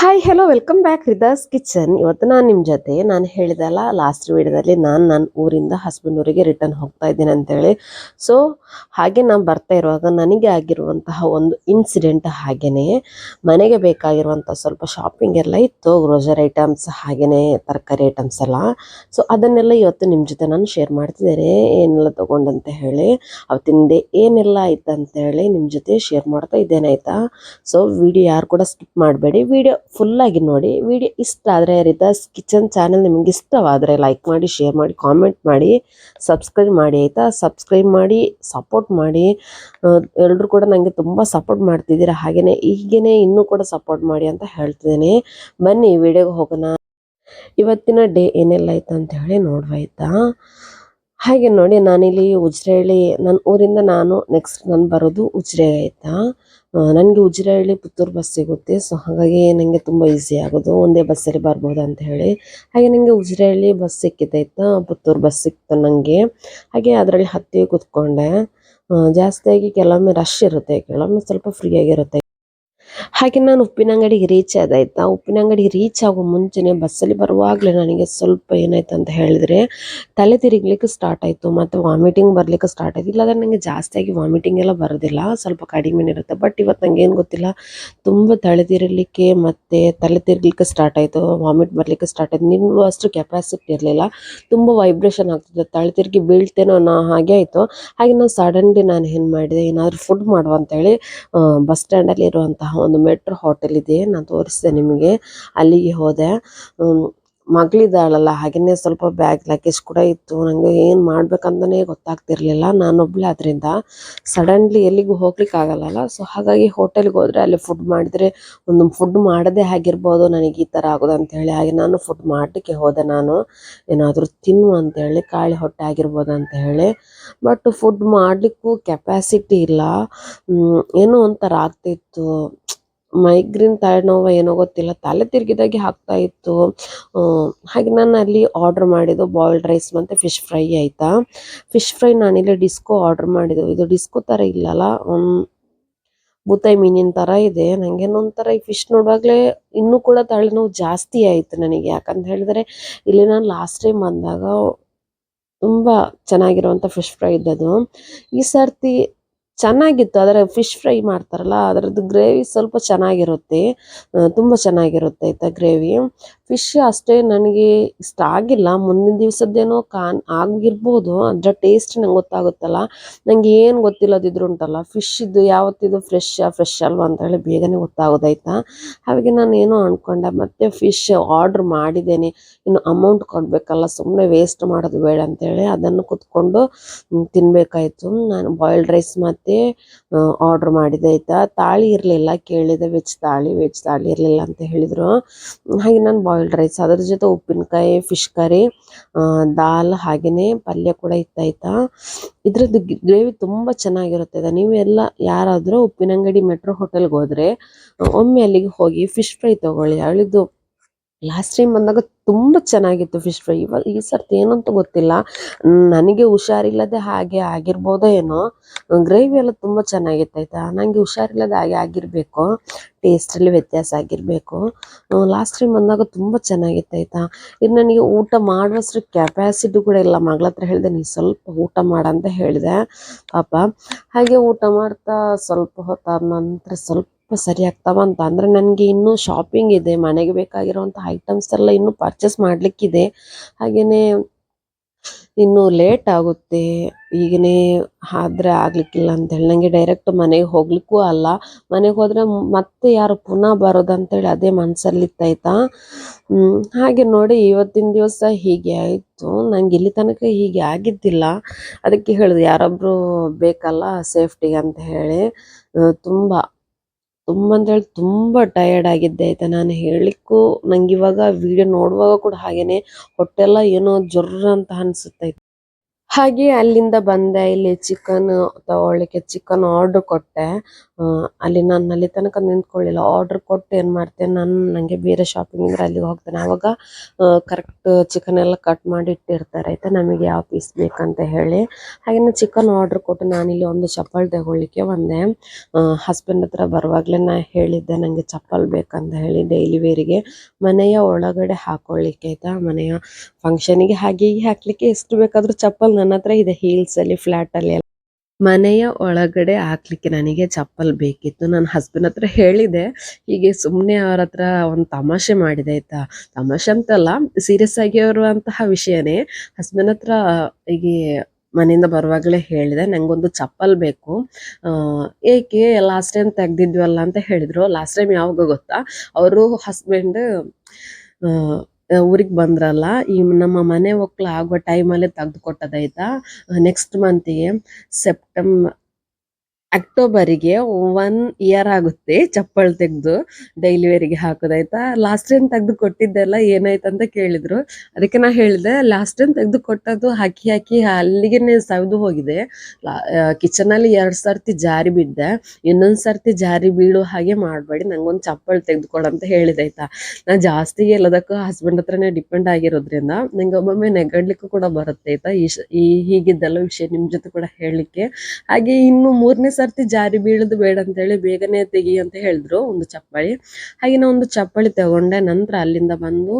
Hi hello welcome back Rida's kitchen ಇವತ್ತು ನಾನು ನಿಮ್ಮ ಜೊತೆ, ನಾನು ಹೇಳಿದಲ್ಲ ಲಾಸ್ಟ್ ವೀಡಿಯೋದಲ್ಲಿ ನಾನು ನನ್ನ ಊರಿಂದ ಹಸ್ಬೆಂಡ್ ಊರಿಗೆ ರಿಟರ್ನ್ ಹೋಗ್ತಾ ಇದ್ದೀನಿ ಅಂತೇಳಿ. ಸೊ ಹಾಗೆ ನಾನು ಬರ್ತಾ ಇರುವಾಗ ನನಗೆ ಆಗಿರುವಂತಹ ಒಂದು ಇನ್ಸಿಡೆಂಟ್ ಹಾಗೆಯೇ ಮನೆಗೆ ಬೇಕಾಗಿರುವಂಥ ಸ್ವಲ್ಪ ಶಾಪಿಂಗ್ ಎಲ್ಲ ಇತ್ತು ಗ್ರೋಸರಿ ಐಟಮ್ಸ್ ಹಾಗೆಯೇ ತರಕಾರಿ ಐಟಮ್ಸ್ ಎಲ್ಲ. ಸೊ ಅದನ್ನೆಲ್ಲ ಇವತ್ತು ನಿಮ್ಮ ಜೊತೆ ನಾನು ಶೇರ್ ಮಾಡ್ತಿದ್ದೇನೆ. ಏನೆಲ್ಲ ತೊಗೊಂಡಂತ ಹೇಳಿ, ಅವತ್ತಿಂದೆ ಏನೆಲ್ಲ ಆಯ್ತು ಅಂತ ಹೇಳಿ ನಿಮ್ಮ ಜೊತೆ ಶೇರ್ ಮಾಡ್ತಾ ಇದ್ದೇನೆ, ಆಯ್ತಾ? ಸೊ ವಿಡಿಯೋ ಯಾರು ಕೂಡ ಸ್ಕಿಪ್ ಮಾಡಬೇಡಿ. ವಿಡಿಯೋ ಫುಲ್ಲಾಗಿ ನೋಡಿ. ವಿಡಿಯೋ ಇಷ್ಟ ಆದರೆ ರಿತಾಸ್ ಕಿಚನ್ ಚಾನಲ್ ನಿಮಗೆ ಇಷ್ಟವಾದರೆ ಲೈಕ್ ಮಾಡಿ ಶೇರ್ ಮಾಡಿ ಕಾಮೆಂಟ್ ಮಾಡಿ ಸಬ್ಸ್ಕ್ರೈಬ್ ಮಾಡಿ ಆಯಿತಾ? ಸಬ್ಸ್ಕ್ರೈಬ್ ಮಾಡಿ ಸಪೋರ್ಟ್ ಮಾಡಿ. ಎಲ್ಲರೂ ಕೂಡ ನನಗೆ ತುಂಬ ಸಪೋರ್ಟ್ ಮಾಡ್ತಿದ್ದೀರ ಹಾಗೆಯೇ ಹೀಗೇನೆ ಇನ್ನೂ ಕೂಡ ಸಪೋರ್ಟ್ ಮಾಡಿ ಅಂತ ಹೇಳ್ತಿದ್ದೀನಿ. ಬನ್ನಿ ವಿಡಿಯೋಗೆ ಹೋಗೋಣ. ಇವತ್ತಿನ ಡೇ ಏನೆಲ್ಲ ಆಯ್ತು ಅಂತ ಹೇಳಿ ನೋಡುವ ಆಯ್ತಾ? ಹಾಗೆ ನೋಡಿ ನಾನಿಲ್ಲಿ ಉಜ್ರೆಳ್ಳಿ ನನ್ನ ಊರಿಂದ ನಾನು ನೆಕ್ಸ್ಟ್ ನಾನು ಬರೋದು ಉಜ್ರೆ ಆಯ್ತಾ? ನನಗೆ ಉಜ್ರಹಳ್ಳಿ ಪುತ್ತೂರು ಬಸ್ ಸಿಗುತ್ತೆ. ಸೊ ಹಾಗಾಗಿ ನನಗೆ ತುಂಬ ಈಸಿ ಆಗೋದು. ಒಂದೇ ಬಸ್ಸಲ್ಲಿ ಬರ್ಬೋದು ಅಂತ ಹೇಳಿ. ಹಾಗೆ ನನಗೆ ಉಜ್ರಹಳ್ಳಿ ಬಸ್ ಸಿಕ್ಕಿದ್ದಾಯ್ತಾ ಪುತ್ತೂರು ಬಸ್ ಸಿಕ್ತು ನನಗೆ ಹಾಗೆ ಅದರಲ್ಲಿ ಹತ್ತಿ ಕೂತ್ಕೊಂಡೆ. ಜಾಸ್ತಿಯಾಗಿ ಕೆಲವೊಮ್ಮೆ ರಶ್ ಇರುತ್ತೆ. ಕೆಲವೊಮ್ಮೆ ಸ್ವಲ್ಪ ಫ್ರೀ ಆಗಿರುತ್ತೆ. ಹಾಗೆ ನಾನು ಉಪ್ಪಿನ ಅಂಗಡಿಗೆ ರೀಚ್ ಆದಾಯ್ತಾ, ಉಪ್ಪಿನ ಅಂಗಡಿಗೆ ರೀಚ್ ಆಗೋ ಮುಂಚೆನೆ ಬಸ್ಸಲ್ಲಿ ಬರುವಾಗಲೇ ನನಗೆ ಸ್ವಲ್ಪ ಏನಾಯ್ತು ಅಂತ ಹೇಳಿದ್ರೆ ತಲೆ ತಿರುಗ್ಲಿಕ್ಕೆ ಸ್ಟಾರ್ಟ್ ಆಯಿತು, ಮತ್ತು ವಾಮಿಟಿಂಗ್ ಬರಲಿಕ್ಕೆ ಸ್ಟಾರ್ಟ್ ಆಯ್ತು. ಇಲ್ಲಾಂದ್ರೆ ನನಗೆ ಜಾಸ್ತಿಯಾಗಿ ವಾಮಿಟಿಂಗ್ ಎಲ್ಲ ಬರೋದಿಲ್ಲ, ಸ್ವಲ್ಪ ಕಡಿಮೆ ಇರುತ್ತೆ. ಬಟ್ ಇವತ್ತು ನನಗೆ ಏನು ಗೊತ್ತಿಲ್ಲ, ತುಂಬ ತಲೆ ತಿರುಗ್ಲಿಕ್ಕೆ ಮತ್ತು ತಲೆ ತಿರುಗ್ಲಿಕ್ಕೆ ಸ್ಟಾರ್ಟ್ ಆಯಿತು ವಾಮಿಟ್ ಬರಲಿಕ್ಕೆ ಸ್ಟಾರ್ಟ್ ಆಯಿತು. ಅಷ್ಟು ಕೆಪಾಸಿಟಿ ಇರಲಿಲ್ಲ, ತುಂಬ ವೈಬ್ರೇಷನ್ ಆಗ್ತದೆ. ತಲೆ ತಿರುಗಿ ಬೀಳ್ತೇನೋ ನಾ ಹಾಗೆ ಆಯಿತು. ಹಾಗೆ ನಾನು ಸಡನ್ಲಿ ನಾನು ಏನು ಮಾಡಿದೆ, ಏನಾದರೂ ಫುಡ್ ಮಾಡುವ ಅಂತೇಳಿ ಬಸ್ ಸ್ಟ್ಯಾಂಡಲ್ಲಿ ಇರುವಂತಹ ಒಂದು ಮೆಟ್ರೋ ಹೋಟೆಲ್ ಇದೆ, ನಾನು ತೋರಿಸಿದೆ ನಿಮಗೆ. ಅಲ್ಲಿಗೆ ಹೋದೆ. ಮಗಳಿದ್ದಾಳಲ್ಲ ಹಾಗೆಯೇ ಸ್ವಲ್ಪ ಬ್ಯಾಗ್ ಲಗೇಜ್ ಕೂಡ ಇತ್ತು. ನನಗೆ ಏನು ಮಾಡ್ಬೇಕಂತಲೇ ಗೊತ್ತಾಗ್ತಿರ್ಲಿಲ್ಲ. ನಾನೊಬ್ಳೆ ಅದರಿಂದ ಸಡನ್ಲಿ ಎಲ್ಲಿಗೂ ಹೋಗ್ಲಿಕ್ಕೆ ಆಗಲ್ಲಲ್ಲ. ಸೊ ಹಾಗಾಗಿ ಹೋಟೆಲ್ಗೆ ಹೋದರೆ ಅಲ್ಲಿ ಫುಡ್ ಮಾಡಿದರೆ ಒಂದು ಫುಡ್ ಮಾಡದೇ ಆಗಿರ್ಬೋದು, ನನಗೆ ಈ ಥರ ಆಗೋದು ಅಂತ ಹೇಳಿ ಹಾಗೆ ನಾನು ಫುಡ್ ಮಾಡಲಿಕ್ಕೆ ಹೋದೆ ನಾನು. ಏನಾದರೂ ತಿನ್ನು ಅಂತ ಹೇಳಿ ಕಾಳಿ ಹೊಟ್ಟೆ ಆಗಿರ್ಬೋದು ಅಂತ ಹೇಳಿ ಬಟ್ ಫುಡ್ ಮಾಡಲಿಕ್ಕೂ ಕೆಪ್ಯಾಸಿಟಿ ಇಲ್ಲ. ಏನೋ ಒಂಥರ ಆಗ್ತಿತ್ತು. ಮೈಗ್ರೇನ್ ತಲೆನೋವು ಏನೋ ಗೊತ್ತಿಲ್ಲ. ತಲೆ ತಿರುಗಿದಾಗೆ ಆಗ್ತಾ ಇತ್ತು. ಹಾಗೆ ನಾನು ಅಲ್ಲಿ ಆರ್ಡರ್ ಮಾಡಿದ್ದು ಬಾಯ್ಲ್ಡ್ ರೈಸ್ ಮತ್ತು ಫಿಶ್ ಫ್ರೈ ಆಯಿತಾ? ಫಿಶ್ ಫ್ರೈ ನಾನಿಲ್ಲಿ ಡಿಸ್ಕೋ ಆರ್ಡರ್ ಮಾಡಿದ್ದು. ಇದು ಡಿಸ್ಕೋ ಥರ ಇಲ್ಲಲ್ಲ? ಬೂತಾಯಿ ಮೀನಿನ ಥರ ಇದೆ. ನನಗೆ ಒಂಥರ ಈ ಫಿಶ್ ನೋಡುವಾಗಲೇ ಇನ್ನೂ ಕೂಡ ತಲೆನೋವು ಜಾಸ್ತಿ ಆಯಿತು ನನಗೆ. ಯಾಕಂತ ಹೇಳಿದ್ರೆ, ಇಲ್ಲಿ ನಾನು ಲಾಸ್ಟ್ ಟೈಮ್ ಬಂದಾಗ ತುಂಬ ಚೆನ್ನಾಗಿರುವಂಥ ಫಿಶ್ ಫ್ರೈ ಇದ್ದದು ಈ ಸರ್ತಿ ಚೆನ್ನಾಗಿತ್ತು. ಅದರ ಫಿಶ್ ಫ್ರೈ ಮಾಡ್ತಾರಲ್ಲ ಅದರದ್ದು ಗ್ರೇವಿ ಸ್ವಲ್ಪ ಚೆನ್ನಾಗಿರುತ್ತೆ. ತುಂಬ ಚೆನ್ನಾಗಿರುತ್ತೆ ಆಯಿತಾ ಗ್ರೇವಿ ಫಿಶ್ ಅಷ್ಟೇ ನನಗೆ ಇಷ್ಟ ಆಗಿಲ್ಲ. ಮುಂದಿನ ದಿವಸದ್ದೇನೋ ಕಾನ್ ಆಗಿರ್ಬೋದು ಅದರ ಟೇಸ್ಟ್ ನಂಗೆ ಗೊತ್ತಾಗುತ್ತಲ್ಲ. ನಂಗೆ ಏನು ಗೊತ್ತಿಲ್ಲದಿದ್ರು ಉಂಟಲ್ಲ ಫಿಶ್ ಇದು ಯಾವತ್ತಿದು ಫ್ರೆಶ್ ಫ್ರೆಶ್ ಅಲ್ವಾ ಅಂತ ಹೇಳಿ ಬೇಗನೆ ಗೊತ್ತಾಗೋದಾಯ್ತಾ? ಹಾಗೆ ನಾನು ಏನೋ ಅಂದ್ಕೊಂಡೆ ಮತ್ತೆ ಫಿಶ್ ಆರ್ಡ್ರ್ ಮಾಡಿದ್ದೇನೆ. ಇನ್ನು ಅಮೌಂಟ್ ಕೊಡಬೇಕಲ್ಲ ಸುಮ್ಮನೆ ವೇಸ್ಟ್ ಮಾಡೋದು ಬೇಡ ಅಂತೇಳಿ ಅದನ್ನು ಕುತ್ಕೊಂಡು ಹ್ಮ್, ತಿನ್ಬೇಕಾಯ್ತು. ನಾನು ಬಾಯ್ಲ್ಡ್ ರೈಸ್ ಮತ್ತೆ ಆರ್ಡ್ರ್ ಮಾಡಿದೆ ಆಯ್ತಾ? ತಾಳಿ ಇರಲಿಲ್ಲ ಕೇಳಿದೆ ವೆಜ್ ತಾಳಿ ವೆಜ್ ತಾಳಿ ಇರಲಿಲ್ಲ ಅಂತ ಹೇಳಿದರು. ಹಾಗೆ ನಾನು ಬಾಯ್ಲ್ಡ್ ರೈಸ್. ಅದ್ರ ಜೊತೆ ಉಪ್ಪಿನಕಾಯಿ ಫಿಶ್ ಕರಿ ದಾಲ್ ಹಾಗೆಯೇ ಪಲ್ಯ ಕೂಡ ಇತ್ತಾಯ್ತಾ ಇದರದ್ದು ಗ್ರೇವಿ ತುಂಬ ಚೆನ್ನಾಗಿರುತ್ತೆ ನೀವೆಲ್ಲ ಯಾರಾದರೂ ಉಪ್ಪಿನಂಗಡಿ ಮೆಟ್ರೋ ಹೋಟೆಲ್ಗೆ ಹೋದರೆ, ಒಮ್ಮೆ ಅಲ್ಲಿಗೆ ಹೋಗಿ ಫಿಶ್ ಫ್ರೈ ತಗೊಳ್ಳಿ. ಅವಳಿದ್ದು ಲಾಸ್ಟ್ ಟೈಮ್ ಬಂದಾಗ ತುಂಬ ಚೆನ್ನಾಗಿತ್ತು ಫಿಶ್ ಫ್ರೈ ಇವಾಗ ಈ ಸರ್ತಿ ಏನಂತ ಗೊತ್ತಿಲ್ಲ. ನನಗೆ ಹುಷಾರಿಲ್ಲದೆ ಹಾಗೆ ಆಗಿರ್ಬೋದೋ ಏನೋ. ಗ್ರೇವಿ ಎಲ್ಲ ತುಂಬ ಚೆನ್ನಾಗಿತ್ತು ಆಯ್ತಾ? ನನಗೆ ಹುಷಾರಿಲ್ಲದೆ ಹಾಗೆ ಆಗಿರಬೇಕು. ಟೇಸ್ಟಲ್ಲಿ ವ್ಯತ್ಯಾಸ ಆಗಿರಬೇಕು. ಲಾಸ್ಟ್ ಟೈಮ್ ಬಂದಾಗ ತುಂಬ ಚೆನ್ನಾಗಿತ್ತು ಆಯ್ತಾ? ಇದು ನನಗೆ ಊಟ ಮಾಡುವಷ್ಟು ಕೆಪಾಸಿಟಿ ಕೂಡ ಇಲ್ಲ. ಮಗಳ ಹತ್ರ ಹೇಳಿದೆ ನೀನು ಸ್ವಲ್ಪ ಊಟ ಮಾಡಂತ ಹೇಳಿದೆ. ಪಾಪ. ಹಾಗೆ ಊಟ ಮಾಡ್ತಾ ಸ್ವಲ್ಪ ಹೊತ್ತಾದ ನಂತರ ಸ್ವಲ್ಪ ಸರಿ ಆಗ್ತಾ ಬಂತ ಅಂದರೆ ನನಗೆ ಇನ್ನೂ ಶಾಪಿಂಗ್ ಇದೆ, ಮನೆಗೆ ಬೇಕಾಗಿರುವಂಥ ಐಟಮ್ಸ್ ಎಲ್ಲ ಇನ್ನೂ ಪರ್ಚೇಸ್ ಮಾಡಲಿಕ್ಕಿದೆ. ಹಾಗೆಯೇ ಇನ್ನು ಲೇಟ್ ಆಗುತ್ತೆ. ಈಗನೇ ಆದರೆ ಆಗ್ಲಿಕ್ಕಿಲ್ಲ ಅಂತೇಳಿ ನನಗೆ ಡೈರೆಕ್ಟ್ ಮನೆಗೆ ಹೋಗ್ಲಿಕ್ಕೂ ಅಲ್ಲ. ಮನೆಗೆ ಹೋದ್ರೆ ಮತ್ತೆ ಯಾರು ಪುನಃ ಬರೋದಂತೇಳಿ ಅದೇ ಮನಸ್ಸಲ್ಲಿತ್ತಾಯ್ತಾ ಹಾಗೆ ನೋಡಿ ಇವತ್ತಿನ ದಿವಸ ಹೀಗೆ ಆಯಿತು. ನಂಗೆ ಇಲ್ಲಿ ತನಕ ಹೀಗೆ ಆಗಿದ್ದಿಲ್ಲ. ಅದಕ್ಕೆ ಹೇಳಿದೆ ಯಾರೊಬ್ಬರು ಬೇಕಲ್ಲ ಸೇಫ್ಟಿಗೆ ಅಂತ ಹೇಳಿ. ತುಂಬ ತುಂಬ ಅಂತೇಳಿ ತುಂಬ ಟಯರ್ಡ್ ಆಗಿದ್ದೆ ಆಯ್ತಾ ನಾನು ಹೇಳಲಿಕ್ಕೂ ನಂಗೆ ಇವಾಗ ವಿಡಿಯೋ ನೋಡುವಾಗ ಕೂಡ ಹಾಗೇನೆ ಹೊಟ್ಟೆಲ್ಲ ಏನೋ ಜೊರ್ರ ಅಂತ ಅನ್ಸುತ್ತೆ ಹಾಗೆ ಅಲ್ಲಿಂದ ಬಂದೆ, ಇಲ್ಲಿ ಚಿಕನ್ ತಗೊಳ್ಳಿಕ್ಕೆ ಚಿಕನ್ ಆರ್ಡರ್ ಕೊಟ್ಟೆ. ಅಲ್ಲಿ ನಾನು ಅಲ್ಲಿ ತನಕ ನಿಂತ್ಕೊಳ್ಳಿಲ್ಲ. ಆರ್ಡರ್ ಕೊಟ್ಟು ಏನು ಮಾಡ್ತೇನೆ? ನಾನು ನನಗೆ ಬೇರೆ ಶಾಪಿಂಗ್ ಇದ್ರೆ ಅಲ್ಲಿಗೆ ಹೋಗ್ತೇನೆ. ಆವಾಗ ಕರೆಕ್ಟ್ ಚಿಕನ್ ಎಲ್ಲ ಕಟ್ ಮಾಡಿ ಇಟ್ಟಿರ್ತಾರೆ. ಆಯ್ತಾ? ನಮಗೆ ಯಾವ ಪೀಸ್ ಬೇಕಂತ ಹೇಳಿ. ಹಾಗೆ ನಾನು ಚಿಕನ್ ಆರ್ಡರ್ ಕೊಟ್ಟು ನಾನಿಲ್ಲಿ ಒಂದು ಚಪ್ಪಲ್ ತಗೊಳ್ಳಿಕ್ಕೆ ಬಂದೆ. ಹಸ್ಬೆಂಡ್ ಹತ್ರ ಬರುವಾಗಲೇ ನಾ ಹೇಳಿದ್ದೆ ನನಗೆ ಚಪ್ಪಲ್ ಬೇಕಂತ ಹೇಳಿ ಡೈಲಿ ವೇರಿಗೆ ಮನೆಯ ಒಳಗಡೆ ಹಾಕೊಳ್ಳಿಕ್ಕೆ. ಆಯ್ತಾ? ಮನೆಯ ಫಂಕ್ಷನಿಗೆ ಹಾಗೆ ಹೀಗೆ ಹಾಕ್ಲಿಕ್ಕೆ ಎಷ್ಟು ಬೇಕಾದರೂ ಚಪ್ಪಲ್ ನನ್ನ ಹತ್ರ ಇದೆ ಹೀಲ್ಸ್ ಅಲ್ಲಿ ಫ್ಲಾಟ್ ಅಲ್ಲಿ. ಮನೆಯ ಒಳಗಡೆ ಹಾಕ್ಲಿಕ್ಕೆ ನನಗೆ ಚಪ್ಪಲ್ ಬೇಕಿತ್ತು. ನನ್ನ ಹಸ್ಬೆಂಡ್ ಹತ್ರ ಹೇಳಿದೆ, ಹೀಗೆ ಸುಮ್ಮನೆ ಅವ್ರ ಹತ್ರ ಒಂದು ತಮಾಷೆ ಮಾಡಿದೆ, ಆಯ್ತಾ? ತಮಾಷೆ ಅಂತಲ್ಲ ಸೀರಿಯಸ್ ಆಗಿ ಇರುವಂತಹ ವಿಷಯನೇ. ಹಸ್ಬೆಂಡ್ ಹತ್ರ, ಹೀಗೆ ಮನೆಯಿಂದ ಬರುವಾಗಲೇ ಹೇಳಿದೆ, ನಂಗೊಂದು ಚಪ್ಪಲ್ ಬೇಕು. ಏಕೆ ಲಾಸ್ಟ್ ಟೈಮ್ ತೆಗ್ದಿದ್ವಲ್ಲ ಅಂತ ಹೇಳಿದ್ರು. ಲಾಸ್ಟ್ ಟೈಮ್ ಯಾವಾಗ ಗೊತ್ತಾ? ಅವರು ಹಸ್ಬೆಂಡ್ ಊರಿಗೆ ಬಂದ್ರಲ್ಲ ಈ ನಮ್ಮ ಮನೆ ಒಕ್ಕಲು ಆಗೋ ಟೈಮಲ್ಲೇ ತೆಗ್ದು ಕೊಟ್ಟದಾಯ್ತಾ ನೆಕ್ಸ್ಟ್ ಮಂತಿಗೆ ಸೆಪ್ಟೆಂಬ್ ಅಕ್ಟೋಬರಿಗೆ ಒನ್ ಇಯರ್ ಆಗುತ್ತೆ ಚಪ್ಪಲ್ ತೆಗೆದು ಡೈಲಿ ವೇರಿಗೆ ಹಾಕೋದಾಯ್ತಾ ಲಾಸ್ಟ್ ಟೈಮ್ ತೆಗೆದು ಕೊಟ್ಟಿದ್ದೆಲ್ಲ ಏನಾಯ್ತಂತ ಕೇಳಿದ್ರು. ಅದಕ್ಕೆ ನಾ ಹೇಳಿದೆ, ಲಾಸ್ಟ್ ಟೈಮ್ ತೆಗೆದು ಕೊಟ್ಟದ್ದು ಹಾಕಿ ಹಾಕಿ, ಅಲ್ಲಿಗೆ ಸವಿದು ಹೋಗಿದೆ. ಕಿಚನ್ ಅಲ್ಲಿ ಎರಡ್ ಸರ್ತಿ ಜಾರಿ ಬಿದ್ದೆ ಇನ್ನೊಂದ್ ಸರ್ತಿ ಜಾರಿ ಬೀಳೋ, ಹಾಗೆ ಮಾಡಬೇಡಿ. ನಂಗೊಂದು ಚಪ್ಪಲ್ ತೆಗೆದುಕೊಡಂತ ಆಯ್ತಾ? ನಾ ಜಾಸ್ತಿ ಎಲ್ಲದಕ್ಕೂ ಹಸ್ಬೆಂಡ್ ಹತ್ರನೇ ಡಿಪೆಂಡ್ ಆಗಿರೋದ್ರಿಂದ ನಂಗೆ ಒಮ್ಮೊಮ್ಮೆ ನೆಗಡ್ಲಿಕ್ಕೂ ಕೂಡ ಬರುತ್ತೆ, ಆಯ್ತಾ? ಈ ಹೀಗಿದ್ದೆಲ್ಲ ವಿಷಯ ನಿಮ್ ಜೊತೆ ಕೂಡ ಹೇಳಲಿಕ್ಕೆ. ಹಾಗೆ ಇನ್ನು ಮೂರನೇ ಸರ್ತಿ ಜಾರಿ ಬೀಳೋದು ಬೇಡ ಅಂತ ಹೇಳಿ ಬೇಗನೆ ತೆಗಿ ಅಂತ ಹೇಳಿದ್ರು ಒಂದು ಚಪ್ಪಳಿ. ಹಾಗೆ ಒಂದು ಚಪ್ಪಳಿ ತಗೊಂಡೆ, ನಂತರ ಅಲ್ಲಿಂದ ಬಂದು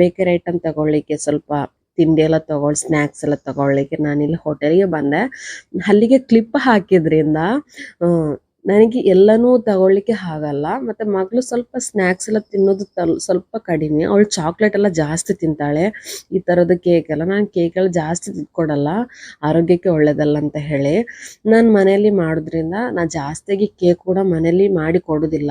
ಬೇಕರಿ ಐಟಮ್ ತಗೊಳ್ಳಿಕ್ಕೆ ಸ್ವಲ್ಪ ತಿಂಡಿ ಎಲ್ಲ ತಗೊಳ್ ಸ್ನ್ಯಾಕ್ಸ್ ಎಲ್ಲ ತಗೊಳ್ಳಿಕ್ಕೆ ನಾನಿಲ್ಲಿ ಹೋಟೆಲ್ಗೆ ಬಂದೆ. ಅಲ್ಲಿಗೆ ಕ್ಲಿಪ್ ಹಾಕಿದ್ರಿಂದ ನನಗೆ ಎಲ್ಲನೂ ತಗೊಳ್ಳಿಕ್ಕೆ ಆಗಲ್ಲ. ಮತ್ತೆ ಮಗಳು ಸ್ವಲ್ಪ ಸ್ನ್ಯಾಕ್ಸ್ ಎಲ್ಲ ತಿನ್ನೋದು ತಲ್- ಸ್ವಲ್ಪ ಕಡಿಮೆ. ಅವಳು ಚಾಕ್ಲೇಟ್ ಎಲ್ಲ ಜಾಸ್ತಿ ತಿಂತಾಳೆ. ಈ ತರದ ಕೇಕ್ ಎಲ್ಲ. ನಾನು ಕೇಕ್ ಎಲ್ಲ ಜಾಸ್ತಿ ಕೊಡಲ್ಲ. ಆರೋಗ್ಯಕ್ಕೆ ಒಳ್ಳೇದಲ್ಲ ಅಂತ ಹೇಳಿ. ನಾನು ಮನೆಯಲ್ಲಿ ಮಾಡೋದ್ರಿಂದ ನಾನು ಜಾಸ್ತಿಯಾಗಿ ಕೇಕ್ ಕೂಡ ಮನೆಯಲ್ಲಿ ಮಾಡಿ ಕೊಡೋದಿಲ್ಲ.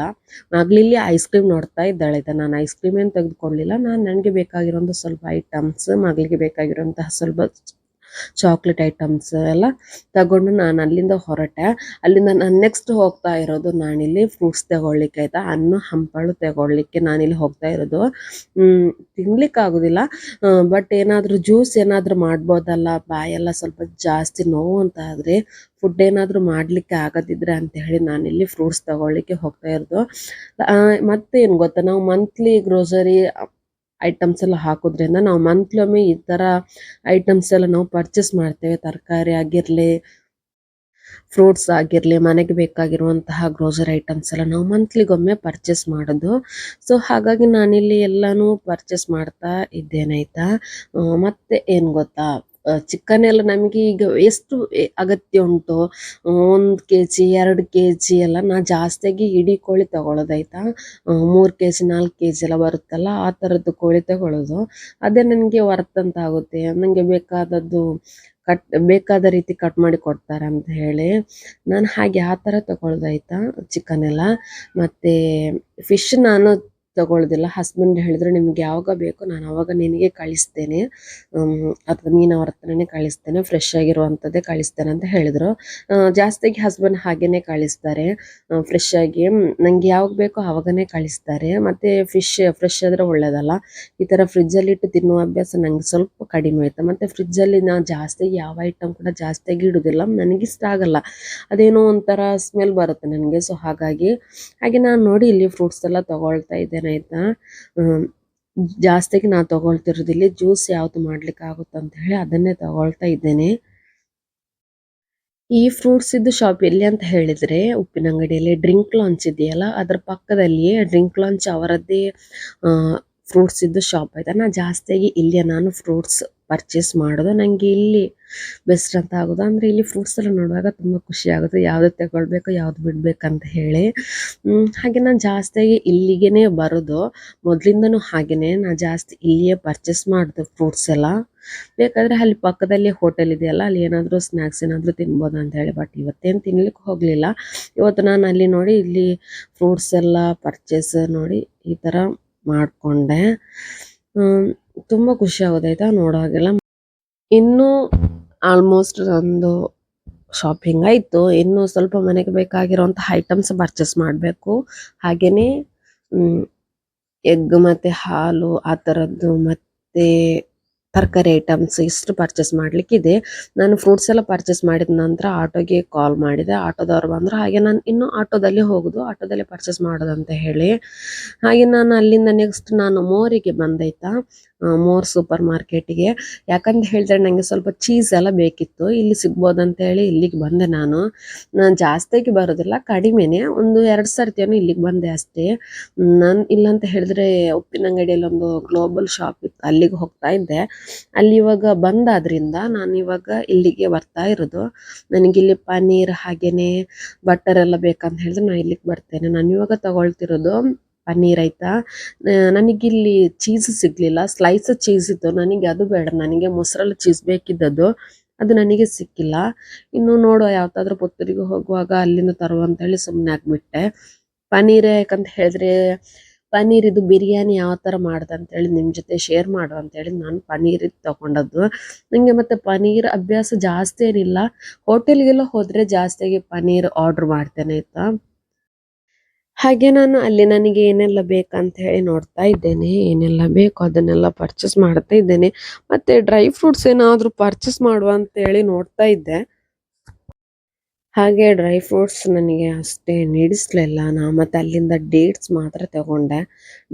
ಮಗಳಿಲ್ಲಿ ಐಸ್ ಕ್ರೀಮ್ ನೋಡ್ತಾ ಇದ್ದಾಳೆ. ಆಯ್ತಾ ನಾನು ಐಸ್ ಕ್ರೀಮ್ ಏನು ತೆಗೆದುಕೊಳ್ಳಿಲ್ಲ ನಾನು ನನಗೆ ಬೇಕಾಗಿರೋಂಥ ಸ್ವಲ್ಪ ಐಟಮ್ಸ್ ಮಗಳಿಗೆ ಬೇಕಾಗಿರೋಂತಹ ಸ್ವಲ್ಪ ಚಾಕ್ಲೇಟ್ ಐಟಮ್ಸ್ ಎಲ್ಲ ತಗೊಂಡು ನಾನು ಅಲ್ಲಿಂದ ಹೊರಟೆ. ಅಲ್ಲಿಂದ ನಾನು ನೆಕ್ಸ್ಟ್ ಹೋಗ್ತಾ ಇರೋದು ನಾನಿಲ್ಲಿ ಫ್ರೂಟ್ಸ್ ತಗೊಳ್ಳಿಕ್ಕೆ ಆಯಿತಾ? ಹಣ್ಣು ಹಂಪಳು ತಗೊಳ್ಳಿಕ್ಕೆ ನಾನಿಲ್ಲಿ ಹೋಗ್ತಾ ಇರೋದು. ಹ್ಮ್, ತಿನ್ಲಿಕ್ಕೆ ಆಗೋದಿಲ್ಲ. ಬಟ್ ಏನಾದರೂ ಜ್ಯೂಸ್ ಏನಾದರೂ ಮಾಡ್ಬೋದಲ್ಲ? ಬಾಯೆಲ್ಲ ಸ್ವಲ್ಪ ಜಾಸ್ತಿ ನೋವು ಅಂತ ಆದರೆ ಫುಡ್ ಏನಾದರೂ ಮಾಡಲಿಕ್ಕೆ ಆಗದಿದ್ರೆ ಅಂತ ಹೇಳಿ ನಾನಿಲ್ಲಿ ಫ್ರೂಟ್ಸ್ ತಗೊಳ್ಳಿಕ್ಕೆ ಹೋಗ್ತಾ ಇರೋದು. ಮತ್ತೇನು ಗೊತ್ತಾ? ನಾವು ಮಂತ್ಲಿ ಗ್ರೋಸರಿ ಐಟಮ್ಸ್ ಎಲ್ಲ ಹಾಕೋದ್ರಿಂದ ನಾವು ಮಂತ್ಲಿ ಒಮ್ಮೆ ಈ ಥರ ಐಟಮ್ಸ್ ಎಲ್ಲ ನಾವು ಪರ್ಚೇಸ್ ಮಾಡ್ತೇವೆ. ತರಕಾರಿ ಆಗಿರಲಿ ಫ್ರೂಟ್ಸ್ ಆಗಿರಲಿ, ಮನೆಗೆ ಬೇಕಾಗಿರುವಂತಹ ಗ್ರೋಸರಿ ಐಟಮ್ಸ್ ಎಲ್ಲ ನಾವು ಮಂತ್ಲಿಗೊಮ್ಮೆ ಪರ್ಚೇಸ್ ಮಾಡೋದು. ಸೊ ಹಾಗಾಗಿ ನಾನಿಲ್ಲಿ ಎಲ್ಲಾನು ಪರ್ಚೇಸ್ ಮಾಡ್ತಾ ಇದ್ದೇನೆ ಆಯಿತಾ? ಮತ್ತೆ ಏನು ಗೊತ್ತಾ? ಚಿಕನ್ ಎಲ್ಲ ನಮಗೆ ಈಗ ಎಷ್ಟು ಅಗತ್ಯ ಉಂಟು ಒಂದು ಕೆ ಜಿ ಎರಡು ಕೆ ಜಿ ಎಲ್ಲ ನಾ ಜಾಸ್ತಿಯಾಗಿ ಇಡೀ ಕೋಳಿ ತಗೊಳ್ಳೋದಾಯ್ತಾ ಮೂರು ಕೆ ಜಿ ನಾಲ್ಕು ಕೆ ಜಿ ಎಲ್ಲ ಬರುತ್ತಲ್ಲ, ಆ ಥರದ್ದು ಕೋಳಿ ತಗೊಳ್ಳೋದು ಅದೇ ನನಗೆ ವರ್ತ್ ಅಂತ ಆಗುತ್ತೆ. ನನಗೆ ಬೇಕಾದದ್ದು ಕಟ್, ಬೇಕಾದ ರೀತಿ ಕಟ್ ಮಾಡಿ ಕೊಡ್ತಾರೆ ಅಂತ ಹೇಳಿ. ನಾನು ಹಾಗೆ ಆ ಥರ ತಗೊಳ್ಳೋದಾಯ್ತಾ ಚಿಕನ್ ಎಲ್ಲ ಮತ್ತು ಫಿಶ್ ನಾನು ತಗೊಳ್ಳೋದಿಲ್ಲ. ಹಸ್ಬೆಂಡ್ ಹೇಳಿದ್ರು ನಿಮ್ಗೆ ಯಾವಾಗ ಬೇಕು ನಾನು ಅವಾಗ ನಿನಗೆ ಕಳಿಸ್ತೇನೆ. ಅಥವಾ ಮೀನು ಅವ್ರ ಕಳಿಸ್ತೇನೆ ಫ್ರೆಶ್ ಆಗಿರುವಂಥದ್ದೇ ಕಳಿಸ್ತೇನೆ ಅಂತ ಹೇಳಿದ್ರು. ಜಾಸ್ತಿಯಾಗಿ ಹಸ್ಬೆಂಡ್ ಹಾಗೇನೆ ಕಳಿಸ್ತಾರೆ. ಫ್ರೆಶ್ ಆಗಿ ನಂಗೆ ಯಾವಾಗ ಬೇಕೋ ಅವಾಗನೇ ಕಳಿಸ್ತಾರೆ. ಮತ್ತು ಫಿಶ್ ಫ್ರೆಶ್ ಆದರೆ ಒಳ್ಳೇದಲ್ಲ. ಈ ಥರ ಫ್ರಿಜ್ಜಲ್ಲಿ ಇಟ್ಟು ತಿನ್ನುವ ಅಭ್ಯಾಸ ನಂಗೆ ಸ್ವಲ್ಪ ಕಡಿಮೆ ಆಯ್ತು. ಮತ್ತು ಫ್ರಿಜ್ಜಲ್ಲಿ ನಾನು ಜಾಸ್ತಿ ಯಾವ ಐಟಮ್ ಕೂಡ ಜಾಸ್ತಿಯಾಗಿ ಇಡೋದಿಲ್ಲ. ನನಗೆ ಇಷ್ಟ ಆಗಲ್ಲ. ಅದೇನೋ ಒಂಥರ ಸ್ಮೆಲ್ ಬರುತ್ತೆ ನನಗೆ. ಸೊ ಹಾಗಾಗಿ, ಹಾಗೆ ನಾನು ನೋಡಿ ಇಲ್ಲಿ ಫ್ರೂಟ್ಸ್ ಎಲ್ಲ ತಗೊಳ್ತಾ ಇದ್ದೇನೆ. ಆಯಿತಾ? ಜಾಸ್ತಿಯಾಗಿ ನಾನು ನಾ ಇಲ್ಲಿ ಜ್ಯೂಸ್ ಯಾವ್ದು ಮಾಡ್ಲಿಕ್ಕೆ ಆಗುತ್ತೆ ಅಂತ ಹೇಳಿ ಅದನ್ನೇ ತಗೊಳ್ತಾ ಇದ್ದೇನೆ. ಈ ಫ್ರೂಟ್ಸ್ ಇದ್ದು ಶಾಪ್ ಎಲ್ಲಿ ಅಂತ ಹೇಳಿದ್ರೆ ಉಪ್ಪಿನ ಅಂಗಡಿಯಲ್ಲಿ ಡ್ರಿಂಕ್ ಲಾಂಚ್ ಇದೆಯಲ್ಲ, ಅದರ ಪಕ್ಕದಲ್ಲಿಯೇ ಡ್ರಿಂಕ್ ಲಾಂಚ್ ಅವರದ್ದೇ ಫ್ರೂಟ್ಸ್ ಇದ್ದು ಶಾಪ್ ಆಯ್ತಾ? ನಾ ಜಾಸ್ತಿಯಾಗಿ ಇಲ್ಲಿಯ ನಾನು ಫ್ರೂಟ್ಸ್ ಪರ್ಚೇಸ್ ಮಾಡೋದು ನನಗೆ ಇಲ್ಲಿ ಬೆಸ್ಟ್ ಅಂತ ಆಗೋದು. ಅಂದರೆ ಇಲ್ಲಿ ಫ್ರೂಟ್ಸ್ ಎಲ್ಲ ನೋಡುವಾಗ ತುಂಬ ಖುಷಿ ಆಗುತ್ತೆ. ಯಾವುದು ತಗೊಳ್ಬೇಕು, ಯಾವ್ದು ಬಿಡಬೇಕಂತ ಹೇಳಿ. ಹಾಗೆ ನಾನು ಜಾಸ್ತಿಯಾಗಿ ಇಲ್ಲಿಗೇ ಬರೋದು. ಮೊದಲಿಂದನೂ ಹಾಗೆಯೇ ನಾನು ಜಾಸ್ತಿ ಇಲ್ಲಿಯೇ ಪರ್ಚೇಸ್ ಮಾಡೋದು ಫ್ರೂಟ್ಸ್ ಎಲ್ಲ. ಬೇಕಾದ್ರೆ ಅಲ್ಲಿ ಪಕ್ಕದಲ್ಲಿ ಹೋಟೆಲ್ ಇದೆಯಲ್ಲ, ಅಲ್ಲಿ ಏನಾದರೂ ಸ್ನ್ಯಾಕ್ಸ್ ಏನಾದರೂ ತಿನ್ಬೋದು ಅಂತ ಹೇಳಿ. ಬಟ್ ಇವತ್ತೇನು ತಿನ್ಲಿಕ್ಕೆ ಹೋಗಲಿಲ್ಲ. ಇವತ್ತು ನಾನು ಅಲ್ಲಿ ನೋಡಿ ಇಲ್ಲಿ ಫ್ರೂಟ್ಸ್ ಎಲ್ಲ ಪರ್ಚೇಸ್ ನೋಡಿ ಈ ಥರ ಮಾಡಿಕೊಂಡೆ. ತುಂಬ ಖುಷಿ ಆಗೋದಾಯ್ತಾ ನೋಡೋ ಹಾಗೆಲ್ಲ. ಇನ್ನೂ ಆಲ್ಮೋಸ್ಟ್ ಒಂದು ಶಾಪಿಂಗ್ ಆಯಿತು ಇನ್ನು ಸ್ವಲ್ಪ ಮನೆಗೆ ಬೇಕಾಗಿರೋಂಥ ಐಟಮ್ಸ್ ಪರ್ಚೇಸ್ ಮಾಡಬೇಕು. ಹಾಗೆಯೇ ಎಗ್ ಮತ್ತು ಹಾಲು ಆ ಥರದ್ದು ಮತ್ತು ತರಕಾರಿ ಐಟಮ್ಸ್ ಇಷ್ಟು ಪರ್ಚೇಸ್ ಮಾಡಲಿಕ್ಕಿದೆ. ನಾನು ಫ್ರೂಟ್ಸ್ ಎಲ್ಲ ಪರ್ಚೇಸ್ ಮಾಡಿದ ನಂತರ ಆಟೋಗೆ ಕಾಲ್ ಮಾಡಿದೆ. ಆಟೋದವ್ರು ಬಂದರು ಹಾಗೆ ನಾನು ಇನ್ನೂ ಆಟೋದಲ್ಲಿ ಹೋಗುದು ಆಟೋದಲ್ಲಿ ಪರ್ಚೇಸ್ ಮಾಡೋದು ಅಂತ ಹೇಳಿ. ಹಾಗೆ ನಾನು ಅಲ್ಲಿಂದ ನೆಕ್ಸ್ಟ್ ನಾನು ಮೋರಿಗೆ ಬಂದಾಯ್ತಾ? ಆ, ಮೋರ್ ಸೂಪರ್ ಮಾರ್ಕೆಟಿಗೆ ಯಾಕಂತ ಹೇಳಿದ್ರೆ ನನಗೆ ಸ್ವಲ್ಪ ಚೀಸ್ ಎಲ್ಲ ಬೇಕಿತ್ತು. ಇಲ್ಲಿ ಸಿಗ್ಬೋದಂತ ಹೇಳಿ ಇಲ್ಲಿಗೆ ಬಂದೆ ನಾನು. ನಾನು ಜಾಸ್ತಿಗೆ ಬರೋದಿಲ್ಲ, ಕಡಿಮೆನೆ. ಒಂದು ಎರಡು ಸರ್ತಿಯನ್ನು ಇಲ್ಲಿಗೆ ಬಂದೆ ಅಷ್ಟೇ. ನಾನು ಇಲ್ಲಂತ ಹೇಳಿದ್ರೆ ಉಪ್ಪಿನಂಗಡಿಯಲ್ಲಿ ಒಂದು ಗ್ಲೋಬಲ್ ಶಾಪ್ ಇತ್ತು, ಅಲ್ಲಿಗೆ ಹೋಗ್ತಾ ಇದ್ದೆ. ಅಲ್ಲಿ ಇವಾಗ ಬಂದಾದ್ರಿಂದ ನಾನು ಇವಾಗ ಇಲ್ಲಿಗೆ ಬರ್ತಾ ಇರೋದು. ನನಗಿಲ್ಲಿ ಪನ್ನೀರ್ ಹಾಗೇನೆ ಬಟರ್ ಎಲ್ಲ ಬೇಕಂತ ಹೇಳಿದ್ರೆ ನಾನು ಇಲ್ಲಿಗೆ ಬರ್ತೇನೆ. ನಾನು ಇವಾಗ ತಗೊಳ್ತಿರೋದು ಪನ್ನೀರ್ ಆಯ್ತಾ? ನ- ನನಗಿಲ್ಲಿ ಚೀಸ್ ಸಿಗ್ಲಿಲ್ಲ. ಸ್ಲೈಸ್ ಚೀಸ್ ಇತ್ತು. ನನಗೆ ಅದು ಬೇಡ. ನನಗೆ ಮೊಸರಲ್ಲಿ ಚೀಸ್ ಬೇಕಿದ್ದದ್ದು. ಅದು ನನಗೆ ಸಿಕ್ಕಿಲ್ಲ. ಇನ್ನು ನೋಡುವ ಯಾವತ್ತಾದ್ರೂ ಪುತ್ತೂರಿಗೆ ಹೋಗುವಾಗ ಅಲ್ಲಿಂದ ತರುವ ಅಂತ ಹೇಳಿ ಸುಮ್ಮನೆ ಆಗ್ಬಿಟ್ಟೆ. ಪನ್ನೀರ್ ಯಾಕಂತ ಹೇಳಿದ್ರೆ, ಪನ್ನೀರ್ ಇದು ಬಿರಿಯಾನಿ ಯಾವ ಥರ ಮಾಡ್ದೆ ಅಂತ ಹೇಳಿ ನಿಮ್ಮ ಜೊತೆ ಶೇರ್ ಮಾಡು ಅಂತ ಹೇಳಿ ನಾನು ಪನ್ನೀರ್ ತಗೊಂಡದ್ದು. ನನಗೆ ಮತ್ತೆ ಪನ್ನೀರ್ ಅಭ್ಯಾಸ ಜಾಸ್ತಿ ಏನಿಲ್ಲ. ಹೋಟೆಲ್ಗೆಲ್ಲ ಹೋದರೆ ಜಾಸ್ತಿಯಾಗಿ ಪನ್ನೀರ್ ಆರ್ಡರ್ ಮಾಡ್ತೇನೆ ಆಯ್ತಾ? ಹಾಗೆ ನಾನು ಅಲ್ಲಿ ನನಗೆ ಏನೆಲ್ಲ ಬೇಕಂತ ಹೇಳಿ ನೋಡ್ತಾ ಇದ್ದೇನೆ, ಏನೆಲ್ಲ ಬೇಕು ಅದನ್ನೆಲ್ಲ ಪರ್ಚೇಸ್ ಮಾಡ್ತಾ ಇದ್ದೇನೆ. ಮತ್ತೆ ಡ್ರೈ ಫ್ರೂಟ್ಸ್ ಏನಾದರೂ ಪರ್ಚೇಸ್ ಮಾಡುವ ಅಂತ ಹೇಳಿ ನೋಡ್ತಾ ಇದ್ದೆ. ಹಾಗೆ ಡ್ರೈ ಫ್ರೂಟ್ಸ್ ನನಗೆ ಅಷ್ಟೇ ನೀಡಿಸ್ಲಿಲ್ಲ. ನಾ ಮತ್ತೆ ಅಲ್ಲಿಂದ ಡೇಟ್ಸ್ ಮಾತ್ರ ತಗೊಂಡೆ.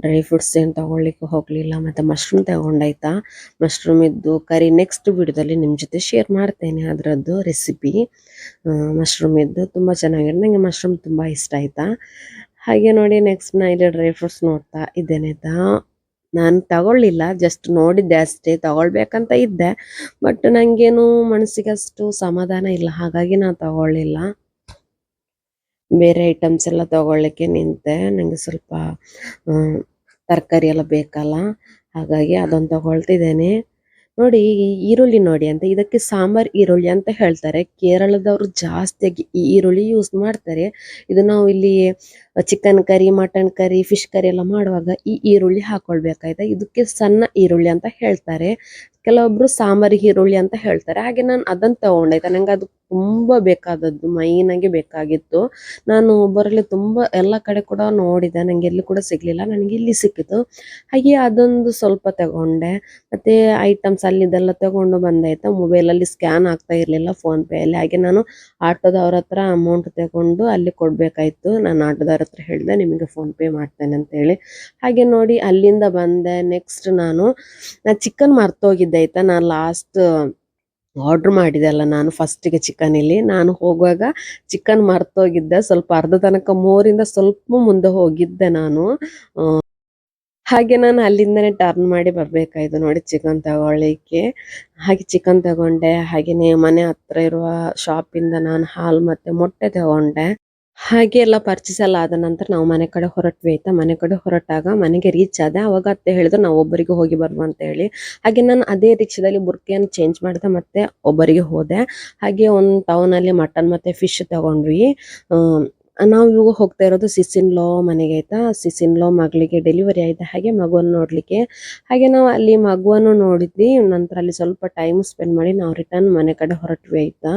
ಡ್ರೈ ಫ್ರೂಟ್ಸ್ ಏನು ತಗೊಳ್ಲಿಕ್ಕೆ ಹೋಗ್ಲಿಲ್ಲ. ಮತ್ತೆ ಮಶ್ರೂಮ್ ತಗೊಂಡಾಯ್ತಾ? ಮಶ್ರೂಮ್ ಇದ್ದು ಕರಿ ನೆಕ್ಸ್ಟ್ ವಿಡಿಯೋದಲ್ಲಿ ನಿಮ್ಮ ಜೊತೆ ಶೇರ್ ಮಾಡ್ತೇನೆ ಅದರದ್ದು ರೆಸಿಪಿ ಮಶ್ರೂಮ್ ಇದ್ದು ತುಂಬ ಚೆನ್ನಾಗಿದೆ ನನಗೆ ಮಶ್ರೂಮ್ ತುಂಬ ಇಷ್ಟ ಆಯ್ತಾ? ಹಾಗೆ ನೋಡಿ ನೆಕ್ಸ್ಟ್ ನಾ ಇಲ್ಲಿ ಡ್ರೈ ಫ್ರೂಟ್ಸ್ ನೋಡ್ತಾ ಇದ್ದೇನೆ ಆಯ್ತಾ ನಾನು ತಗೊಳ್ಳಿಲ್ಲ ಜಸ್ಟ್ ನೋಡಿದ್ದೆ ಅಷ್ಟೇ, ತಗೊಳ್ಬೇಕಂತ ಇದ್ದೆ. ಬಟ್ ನನಗೇನು ಮನಸ್ಸಿಗೆ ಅಷ್ಟು ಸಮಾಧಾನ ಇಲ್ಲ, ಹಾಗಾಗಿ ನಾನು ತಗೊಳ್ಳಿಲ್ಲ. ಬೇರೆ ಐಟಮ್ಸ್ ಎಲ್ಲ ತಗೊಳ್ಳಿಕ್ಕೆ ನಿಂತೆ ನನಗೆ ಸ್ವಲ್ಪ ತರಕಾರಿ ಎಲ್ಲ ಬೇಕಲ್ಲ. ಹಾಗಾಗಿ ಅದೊಂದು ತಗೊಳ್ತಿದ್ದೇನೆ. ನೋಡಿ ಈರುಳ್ಳಿ ನೋಡಿ ಅಂತ, ಇದಕ್ಕೆ ಸಾಂಬಾರ್ ಈರುಳ್ಳಿ ಅಂತ ಹೇಳ್ತಾರೆ. ಕೇರಳದವರು ಜಾಸ್ತಿಯಾಗಿ ಈ ಈರುಳ್ಳಿ ಯೂಸ್ ಮಾಡ್ತಾರೆ. ಇದು ನಾವು ಇಲ್ಲಿ chicken curry mutton curry fish curry ಎಲ್ಲ ಮಾಡುವಾಗ ಈ ಈರುಳ್ಳಿ ಹಾಕೊಳ್ಬೇಕಾಯ್ತಾ? ಇದಕ್ಕೆ ಸಣ್ಣ ಈರುಳ್ಳಿ ಅಂತ ಹೇಳ್ತಾರೆ. ಕೆಲವೊಬ್ರು ಸಾಂಬಾರ್, ಈರುಳ್ಳಿ ಅಂತ ಹೇಳ್ತಾರೆ. ಹಾಗೆ ನಾನು ಅದನ್ನ ತಗೊಂಡಾಯ್ತಾ ನಂಗೆ ಅದು ತುಂಬಾ ಬೇಕಾದದ್ದು ಮೈನ್ ಆಗಿ ಬೇಕಾಗಿತ್ತು. ನಾನು ಒಬ್ಬರಲ್ಲಿ ತುಂಬಾ ಎಲ್ಲ ಕಡೆ ಕೂಡ ನೋಡಿದೆ. ನಂಗೆ ಎಲ್ಲಿ ಕೂಡ ಸಿಗ್ಲಿಲ್ಲ. ನನಗೆ ಇಲ್ಲಿ ಸಿಕ್ಕಿತು. ಹಾಗೆ ಅದೊಂದು ಸ್ವಲ್ಪ ತಗೊಂಡೆ. ಮತ್ತೆ ಐಟಮ್ಸ್ ಅಲ್ಲಿದೆಲ್ಲ ತಗೊಂಡು ಬಂದಾಯ್ತಾ. ಮೊಬೈಲ್ ಅಲ್ಲಿ ಸ್ಕ್ಯಾನ್ ಆಗ್ತಾ ಇರ್ಲಿಲ್ಲ ಫೋನ್ ಪೇ ಅಲ್ಲಿ ಹಾಗೆ ನಾನು ಆಟೋದವ್ರ ಹತ್ರ ಅಮೌಂಟ್ ತಗೊಂಡು ಅಲ್ಲಿ ಕೊಡ್ಬೇಕಾಯ್ತು. ನಾನು ಆಟೋದವ್ರ ಹತ್ರ ಹೇಳಿದೆ, ನಿಮಗೆ ಫೋನ್ ಪೇ ಮಾಡ್ತೇನೆ ಅಂತ ಹೇಳಿ ಹಾಗೆ ನೋಡಿ ಅಲ್ಲಿಂದ ಬಂದೆ. ನೆಕ್ಸ್ಟ್ ನಾನು, ನಾ ಚಿಕನ್ ಮರ್ತೋಗಿದ್ದೆ. ಆಯ್ತಾ, ನಾನು ಲಾಸ್ಟ್ ಆರ್ಡರ್ ಮಾಡಿದೆ ಅಲ್ಲ, ನಾನು ಫಸ್ಟಿಗೆ ಚಿಕನ್ ಇಲ್ಲಿ. ನಾನು ಹೋಗುವಾಗ ಚಿಕನ್ ಮರ್ತೋಗಿದ್ದೆ, ಸ್ವಲ್ಪ ಅರ್ಧ ತನಕ ಮೂರಿಂದ ಸ್ವಲ್ಪ ಮುಂದೆ ಹೋಗಿದ್ದೆ ನಾನು. ಹಾಗೆ ನಾನು ಅಲ್ಲಿಂದನೇ ಟರ್ನ್ ಮಾಡಿ ಬರಬೇಕಾಯ್ತು ನೋಡಿ ಚಿಕನ್ ತಗೊಳ್ಳಿಕ್ಕೆ. ಹಾಗೆ ಚಿಕನ್ ತಗೊಂಡೆ ಹಾಗೆಯೇ ಮನೆ ಹತ್ರ ಇರುವ ಶಾಪಿಂದ ನಾನು ಹಾಲು ಮತ್ತೆ ಮೊಟ್ಟೆ ತಗೊಂಡೆ. ಹಾಗೆ ಎಲ್ಲ ಪರ್ಚೇಸ್ ಎಲ್ಲ ಆದ ನಂತರ ನಾವು ಮನೆ ಕಡೆ ಹೊರಟ್ವಿ ಆಯ್ತಾ. ಮನೆ ಕಡೆ ಹೊರಟಾಗ ಮನೆಗೆ ರೀಚ್ ಆದ. ಅವಾಗ ಅತ್ತೆ ಹೇಳಿದ್ರು, ನಾವು ಒಬ್ಬರಿಗೆ ಹೋಗಿ ಬರುವ ಅಂತ ಹೇಳಿ. ಹಾಗೆ ನಾನು ಅದೇ ರಿಕ್ಷಾದಲ್ಲಿ ಬುರ್ಕೆಯನ್ನು ಚೇಂಜ್ ಮಾಡಿದೆ ಮತ್ತೆ ಒಬ್ಬರಿಗೆ ಹೋದೆ. ಹಾಗೆ ಒಂದು ಟೌನ್ ಅಲ್ಲಿ ಮಟನ್ ಮತ್ತೆ ಫಿಶ್ ತಗೊಂಡ್ವಿ. ನಾವು ಇವಾಗ ಹೋಗ್ತಾ ಇರೋದು ಸಿಸಿನ್ ಲೋ ಮನೆಗೆ ಆಯ್ತಾ? ಸಿಸಿನ್ ಲೋ ಮಗಳಿಗೆ ಡೆಲಿವರಿ ಆಯ್ತಾ? ಹಾಗೆ ಮಗುವನ್ನು ನೋಡ್ಲಿಕ್ಕೆ. ಹಾಗೆ ನಾವು ಅಲ್ಲಿ ಮಗುವನ್ನು ನೋಡಿದ್ವಿ. ನಂತರ ಅಲ್ಲಿ ಸ್ವಲ್ಪ ಟೈಮ್ ಸ್ಪೆಂಡ್ ಮಾಡಿ ನಾವು ರಿಟರ್ನ್ ಮನೆ ಕಡೆ ಹೊರಟ್ವಿ ಆಯ್ತಾ?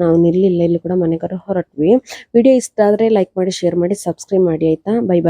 ನಾವು ನಿಲ್ಲಿಲ್ಲ, ಇಲ್ಲಿ ಕೂಡ ಮನೆ ಕಡೆ ಹೊರಟ್ವಿ. ವಿಡಿಯೋ ಇಷ್ಟ ಆದ್ರೆ ಲೈಕ್ ಮಾಡಿ ಶೇರ್ ಮಾಡಿ ಸಬ್ಸ್ಕ್ರೈಬ್ ಮಾಡಿ ಆಯ್ತಾ? Bye bye